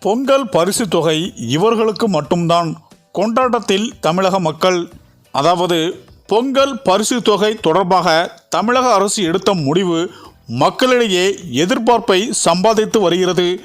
பொங்கல் பரிசு தொகை இவர்களுக்கு மட்டும்தான். கொண்டாட்டத்தில் தமிழக மக்கள் அதாவது பொங்கல் பரிசு தொகை தொடர்பாக தமிழக அரசு எடுத்த முடிவு மக்களிடையே எதிர்பார்ப்பை சம்பாதித்து வருகிறது.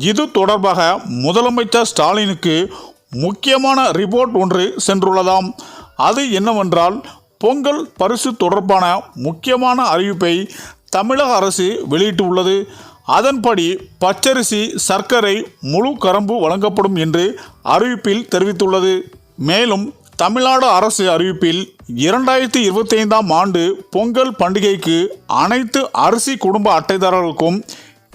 இது தொடர்பாக முதலமைச்சர் ஸ்டாலினுக்கு முக்கியமான ரிப்போர்ட் ஒன்று சென்றுள்ளதாம். அது என்னவென்றால் பொங்கல் பரிசு தொடர்பான முக்கியமான அறிவிப்பை தமிழக அரசு வெளியிட்டுள்ளது. அதன்படி பச்சரிசி சர்க்கரை முழு கரம்பு வழங்கப்படும் என்று அறிவிப்பில் தெரிவித்துள்ளது. மேலும் தமிழ்நாடு அரசு அறிவிப்பில் இரண்டாயிரத்தி இருபத்தி ஐந்தாம் ஆண்டு பொங்கல் பண்டிகைக்கு அனைத்து அரிசி குடும்ப அட்டைதாரர்களுக்கும்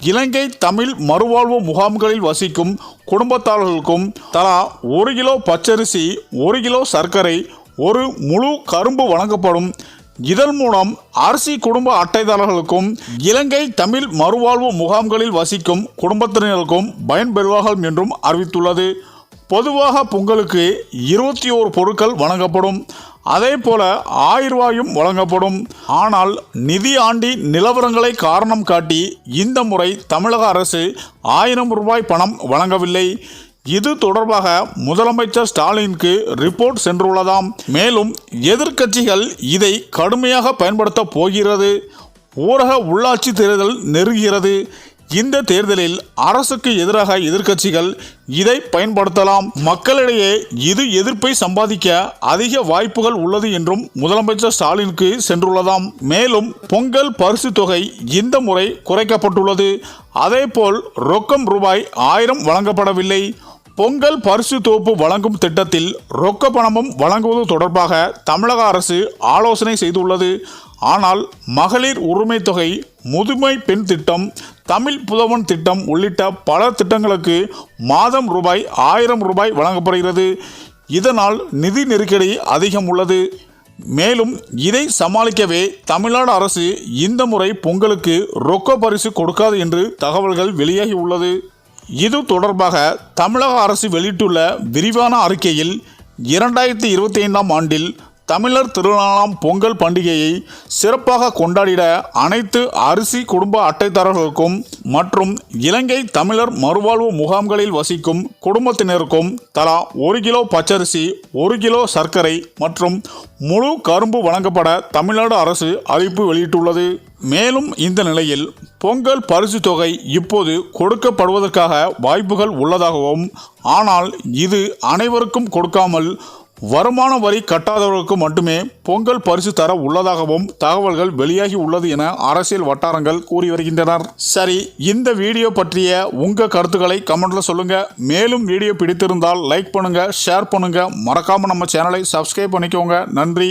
இலங்கை தமிழ் மறுவாழ்வு முகாம்களில் வசிக்கும் குடும்பத்தாளர்களுக்கும் தலா ஒரு கிலோ பச்சரிசி ஒரு கிலோ சர்க்கரை ஒரு முழு கரும்பு வழங்கப்படும் இதன் மூலம் அரிசி குடும்ப அட்டைதாரர்களுக்கும் இலங்கை தமிழ் மறுவாழ்வு முகாம்களில் வசிக்கும் குடும்பத்தினருக்கும் பயன்பெறுவார்கள் என்றும் அறிவித்துள்ளது. பொதுவாக பொங்கலுக்கு இருபத்தி ஓரு பொருட்கள் வழங்கப்படும். அதே போல ஆயிரவாயும் வழங்கப்படும். ஆனால் நிதி ஆண்டி நிலவரங்களை காரணம் காட்டி இந்த முறை தமிழக அரசு ஆயிரம் ரூபாய் பணம் வழங்கவில்லை. இது தொடர்பாக முதலமைச்சர் ஸ்டாலினுக்கு ரிப்போர்ட் சென்றுள்ளதாம். மேலும் எதிர்க்கட்சிகள் இதை கடுமையாக பயன்படுத்த போகிறது. ஊரக உள்ளாட்சி தேர்தல் நெருங்குகிறது. இந்த தேர்தலில் அரசுக்கு எதிராக எதிர்க்கட்சிகள் இதை பயன்படுத்தலாம். மக்களிடையே இது எதிர்ப்பை சம்பாதிக்க அதிக வாய்ப்புகள் உள்ளது என்றும் முதலமைச்சர் ஸ்டாலினுக்கு சென்றுள்ளதாம். மேலும் பொங்கல் பரிசு தொகை இந்த முறை குறைக்கப்பட்டுள்ளது. அதேபோல் ரொக்கம் ரூபாய் ஆயிரம் வழங்கப்படவில்லை. பொங்கல் பரிசு தொகுப்பு வழங்கும் திட்டத்தில் ரொக்க பணமும் வழங்குவது தொடர்பாக தமிழக அரசு ஆலோசனை செய்துள்ளது. ஆனால் மகளிர் உரிமை தொகை முதுமை பெண் திட்டம் தமிழ் புதவன் திட்டம் உள்ளிட்ட பல திட்டங்களுக்கு மாதம் ரூபாய் ஆயிரம் ரூபாய் வழங்கப்படுகிறது. இதனால் நிதி நெருக்கடி அதிகம் உள்ளது. மேலும் இதை சமாளிக்கவே தமிழ்நாடு அரசு இந்த முறை பொங்கலுக்கு ரொக்க பரிசு கொடுக்காது என்று தகவல்கள் வெளியாகி உள்ளது. இது தொடர்பாக தமிழக அரசு வெளியிட்டுள்ள விரிவான அறிக்கையில் இரண்டாயிரத்தி இருபத்தி ஐந்தாம் ஆண்டில் தமிழர் திருநாளாம் பொங்கல் பண்டிகையை சிறப்பாக கொண்டாடிட அனைத்து அரிசி குடும்ப அட்டைதாரர்களுக்கும் மற்றும் இலங்கை தமிழர் மறுவாழ்வு முகாம்களில் வசிக்கும் குடும்பத்தினருக்கும் தலா ஒரு கிலோ பச்சரிசி ஒரு கிலோ சர்க்கரை மற்றும் முழு கரும்பு வழங்கப்பட தமிழ்நாடு அரசு அறிவிப்பு வெளியிட்டுள்ளது. மேலும் இந்த நிலையில் பொங்கல் பரிசு தொகை இப்போது கொடுக்கப்படுவதற்காக வாய்ப்புகள் உள்ளதாகவும் ஆனால் இது அனைவருக்கும் கொடுக்காமல் வருமான வரி கட்டாதவர்களுக்கு மட்டுமே பொங்கல் பரிசு தர உள்ளதாகவும் தகவல்கள் வெளியாகி உள்ளது என அரசியல் வட்டாரங்கள் கூறி வருகின்றனர். சரி இந்த வீடியோ பற்றிய உங்க கருத்துக்களை கமெண்ட்ல சொல்லுங்க. மேலும் வீடியோ பிடித்திருந்தால் லைக் பண்ணுங்க ஷேர் பண்ணுங்க. மறக்காம நம்ம சேனலை சப்ஸ்கிரைப் பண்ணிக்கோங்க. நன்றி.